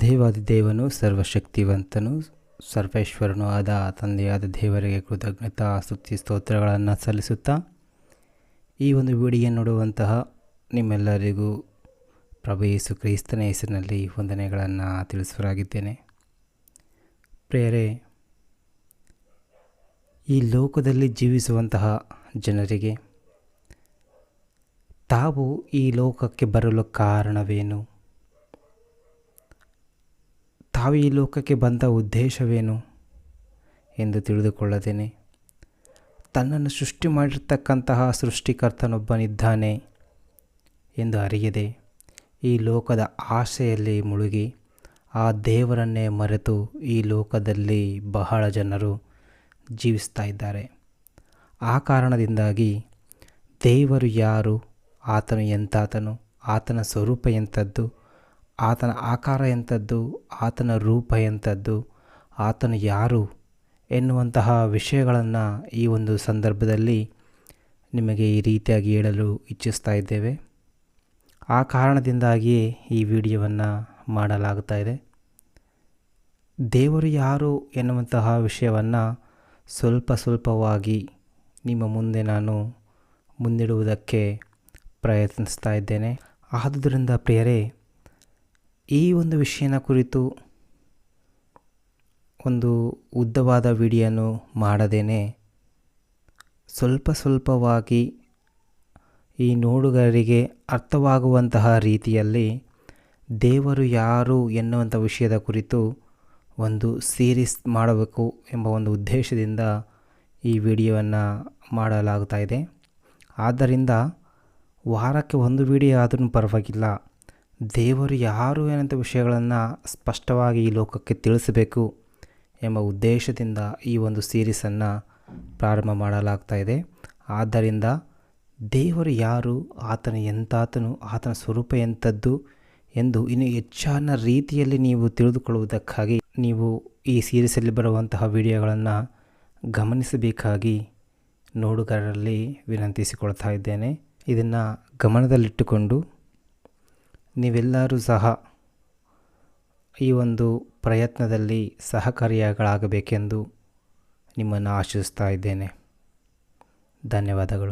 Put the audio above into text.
ದೇವಾದಿದೇವನು ಸರ್ವಶಕ್ತಿವಂತನು, ಸರ್ವೇಶ್ವರನೂ ಆದ ತಂದೆಯಾದ ದೇವರಿಗೆ ಕೃತಜ್ಞತಾ ಸ್ತುತಿ ಸ್ತೋತ್ರಗಳನ್ನು ಸಲ್ಲಿಸುತ್ತಾ, ಈ ಒಂದು ವಿಡಿಯೋ ನೋಡುವಂತಹ ನಿಮ್ಮೆಲ್ಲರಿಗೂ ಪ್ರಭು ಯೇಸು ಕ್ರಿಸ್ತನ ಹೆಸರಿನಲ್ಲಿ ವಂದನೆಗಳನ್ನು ತಿಳಿಸುವರಾಗಿದ್ದೇನೆ. ಪ್ರೇರೆ ಈ ಲೋಕದಲ್ಲಿ ಜೀವಿಸುವಂತಹ ಜನರಿಗೆ ತಾವು ಈ ಲೋಕಕ್ಕೆ ಬರಲು ಕಾರಣವೇನು? ತಾವು ಈ ಲೋಕಕ್ಕೆ ಬಂದ ಉದ್ದೇಶವೇನು ಎಂದು ತಿಳಿದುಕೊಳ್ಳದೇನೆ. ತನ್ನನ್ನು ಸೃಷ್ಟಿ ಮಾಡಿರ್ತಕ್ಕಂತಹ ಸೃಷ್ಟಿಕರ್ತನೊಬ್ಬನಿದ್ದಾನೆ ಎಂದು ಅರಿಯದೆ ಈ ಲೋಕದ ಆಸೆಯಲ್ಲಿ ಮುಳುಗಿ ಆ ದೇವರನ್ನೇ ಮರೆತು ಈ ಲೋಕದಲ್ಲಿ ಬಹಳ ಜನರು ಜೀವಿಸ್ತಾ ಇದ್ದಾರೆ. ಆ ಕಾರಣದಿಂದಾಗಿ ದೇವರು ಯಾರು? ಆತನು ಎಂತಾತನು? ಆತನ ಸ್ವರೂಪ ಎಂಥದ್ದು? ಆತನ ಆಕಾರ ಎಂಥದ್ದು, ಆತನ ರೂಪ ಎಂಥದ್ದು, ಆತನು ಯಾರು ಎನ್ನುವಂತಹ ವಿಷಯಗಳನ್ನು ಈ ಒಂದು ಸಂದರ್ಭದಲ್ಲಿ ನಿಮಗೆ ಈ ರೀತಿಯಾಗಿ ಹೇಳಲು ಇಚ್ಛಿಸ್ತಾ ಇದ್ದೇವೆ. ಆ ಕಾರಣದಿಂದಾಗಿಯೇ ಈ ವಿಡಿಯೋವನ್ನು ಮಾಡಲಾಗುತ್ತಾ ಇದೆ. ದೇವರು ಯಾರು ಎನ್ನುವಂತಹ ವಿಷಯವನ್ನು ಸ್ವಲ್ಪ ಸ್ವಲ್ಪವಾಗಿ ನಿಮ್ಮ ಮುಂದೆ ನಾನು ಮುಂದಿಡುವುದಕ್ಕೆ ಪ್ರಯತ್ನಿಸ್ತಾ ಇದ್ದೇನೆ. ಆದುದರಿಂದ ಪ್ರಿಯರೇ ಈ ಒಂದು ವಿಷಯನ ಕುರಿತು ಒಂದು ಉದ್ದವಾದ ವಿಡಿಯೋನು ಮಾಡದೇನೆ. ಸ್ವಲ್ಪ ಸ್ವಲ್ಪವಾಗಿ ಈ ನೋಡುಗರಿಗೆ ಅರ್ಥವಾಗುವಂತಹ ರೀತಿಯಲ್ಲಿ ದೇವರು ಯಾರು ಎನ್ನುವಂಥ ವಿಷಯದ ಕುರಿತು ಒಂದು ಸೀರೀಸ್ ಮಾಡಬೇಕು ಎಂಬ ಒಂದು ಉದ್ದೇಶದಿಂದ ಈ ವಿಡಿಯೋವನ್ನು ಮಾಡಲಾಗ್ತಾ ಇದೆ. ಆದ್ದರಿಂದ ವಾರಕ್ಕೆ ಒಂದು ವಿಡಿಯೋ ಆದರೂ ಪರವಾಗಿಲ್ಲ. ದೇವರು ಯಾರು ಏನಂತ ವಿಷಯಗಳನ್ನು ಸ್ಪಷ್ಟವಾಗಿ ಈ ಲೋಕಕ್ಕೆ ತಿಳಿಸಬೇಕು ಎಂಬ ಉದ್ದೇಶದಿಂದ ಈ ಒಂದು ಸೀರೀಸನ್ನು ಪ್ರಾರಂಭ ಮಾಡಲಾಗ್ತಾ ಇದೆ. ಆದ್ದರಿಂದ ದೇವರು ಯಾರು, ಆತನ ಎಂತಾತನು, ಆತನ ಸ್ವರೂಪ ಎಂಥದ್ದು ಎಂದು ಇನ್ನು ಹೆಚ್ಚಾನ ರೀತಿಯಲ್ಲಿ ನೀವು ತಿಳಿದುಕೊಳ್ಳುವುದಕ್ಕಾಗಿ ನೀವು ಈ ಸೀರೀಸಲ್ಲಿ ಬರುವಂತಹ ವಿಡಿಯೋಗಳನ್ನು ಗಮನಿಸಬೇಕಾಗಿ ನೋಡುಗರಲ್ಲಿ ವಿನಂತಿಸಿಕೊಳ್ತಾ ಇದ್ದೇನೆ. ಇದನ್ನು ಗಮನದಲ್ಲಿಟ್ಟುಕೊಂಡು ನೀವೆಲ್ಲರೂ ಸಹ ಈ ಒಂದು ಪ್ರಯತ್ನದಲ್ಲಿ ಸಹಕಾರಿಯಾಗಳಾಗಬೇಕೆಂದು ನಿಮ್ಮನ್ನು ಆಶಿಸ್ತಾ ಇದ್ದೇನೆ. ಧನ್ಯವಾದಗಳು.